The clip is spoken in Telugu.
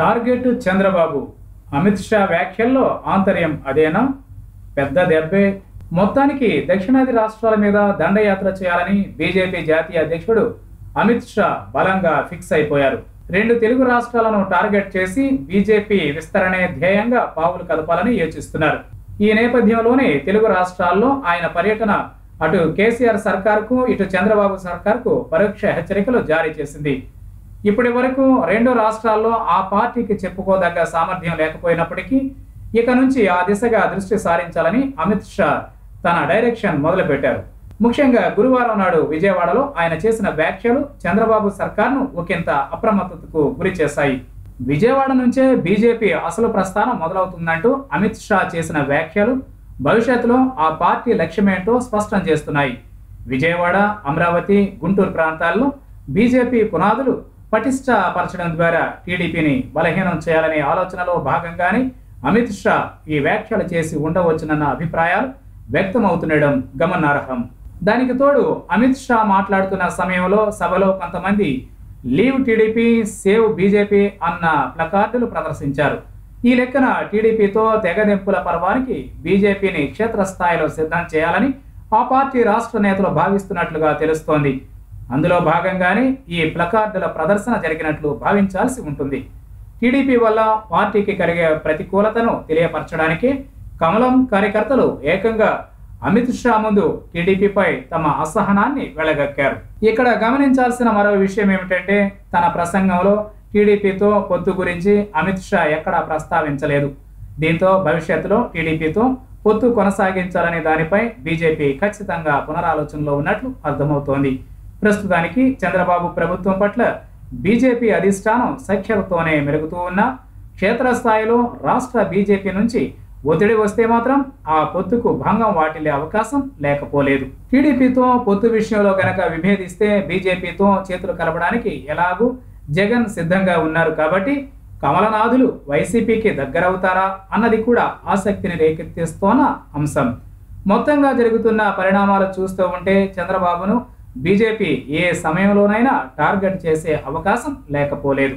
టార్గెట్ చంద్రబాబు. అమిత్ షా వ్యాఖ్యల్లో ఆంతర్యం అదేనా? పెద్ద దెబ్బే. మొత్తానికి దక్షిణాది రాష్ట్రాల మీద దండయాత్ర చేయాలని బీజేపీ జాతీయ అధ్యక్షుడు అమిత్ షా బలంగా ఫిక్స్ అయిపోయారు. రెండు తెలుగు రాష్ట్రాలను టార్గెట్ చేసి బీజేపీ విస్తరణే ధ్యేయంగా పావులు కదపాలని యోచిస్తున్నారు. ఈ నేపథ్యంలోనే తెలుగు రాష్ట్రాల్లో ఆయన పర్యటన అటు కేసీఆర్ సర్కార్కు ఇటు చంద్రబాబు సర్కార్కు పరోక్ష హెచ్చరికలు జారీ చేసింది. ఇప్పటి వరకు రెండు రాష్ట్రాల్లో ఆ పార్టీకి చెప్పుకోదగ్గ సామర్థ్యం లేకపోయినప్పటికీ ఇక నుంచి ఆ దిశగా దృష్టి సారించాలని అమిత్ షా తన డైరెక్షన్ మొదలుపెట్టారు. ముఖ్యంగా గురువారం నాడు విజయవాడలో ఆయన చేసిన వ్యాఖ్యలు చంద్రబాబు సర్కార్ను ఒకంత అప్రమత్తతకు గురి చేశాయి. విజయవాడ నుంచే బీజేపీ అసలు ప్రస్థానం మొదలవుతుందంటూ అమిత్ షా చేసిన వ్యాఖ్యలు భవిష్యత్తులో ఆ పార్టీ లక్ష్యమేంటో స్పష్టం చేస్తున్నాయి. విజయవాడ అమరావతి గుంటూరు ప్రాంతాల్లో బీజేపీ పునాదులు పటిష్టపరచడం ద్వారా టీడీపీని బలహీనం చేయాలనే ఆలోచనలో భాగంగానే అమిత్ షా ఈ వ్యాఖ్యలు చేసి ఉండవచ్చునన్న అభిప్రాయాలు వ్యక్తమవుతుండడం గమనార్హం. దానికి తోడు అమిత్ షా మాట్లాడుతున్న సమయంలో సభలో కొంతమంది లీవ్ టీడీపీ సేవ్ బీజేపీ అన్న ప్లకార్డులు ప్రదర్శించారు. ఈ లెక్కన టీడీపీతో తెగదెంపుల పర్వానికి బీజేపీని క్షేత్రస్థాయిలో సిద్ధం చేయాలని ఆ పార్టీ రాష్ట్ర నేతలు భావిస్తున్నట్లుగా తెలుస్తోంది. అందులో భాగంగానే ఈ ప్లకార్డుల ప్రదర్శన జరిగినట్లు భావించాల్సి ఉంటుంది. టీడీపీ వల్ల పార్టీకి కలిగే ప్రతికూలతను తెలియపరచడానికి కమలం కార్యకర్తలు ఏకంగా అమిత్ షా ముందు టీడీపీపై తమ అసహనాన్ని వెళ్ళగక్కారు ఇక్కడ గమనించాల్సిన మరో విషయం ఏమిటంటే తన ప్రసంగంలో టీడీపీతో పొత్తు గురించి అమిత్ షా ఎక్కడా ప్రస్తావించలేదు. దీంతో భవిష్యత్తులో టీడీపీతో పొత్తు కొనసాగించాలనే దానిపై బీజేపీ ఖచ్చితంగా పునరాలోచనలో ఉన్నట్లు అర్థమవుతోంది. ప్రస్తుతానికి చంద్రబాబు ప్రభుత్వం పట్ల బీజేపీ అధిష్టానం సఖ్యతతోనే మెరుగుతూ ఉన్న క్షేత్రస్థాయిలో రాష్ట్ర బీజేపీ నుంచి ఒత్తిడి వస్తే మాత్రం ఆ పొత్తుకు భంగం వాటిల్లే అవకాశం లేకపోలేదు. టీడీపీతో పొత్తు విషయంలో కనుక విభేదిస్తే బీజేపీతో చేతులు కలపడానికి ఎలాగూ జగన్ సిద్ధంగా ఉన్నారు కాబట్టి కమలనాథులు వైసీపీకి దగ్గరవుతారా అన్నది కూడా ఆసక్తిని రేకెత్తిస్తోన్న అంశం. మొత్తంగా జరుగుతున్న పరిణామాలు చూస్తూ ఉంటే చంద్రబాబును బీజేపీ ఏ సమయంలోనైనా టార్గెట్ చేసే అవకాశం లేకపోలేదు.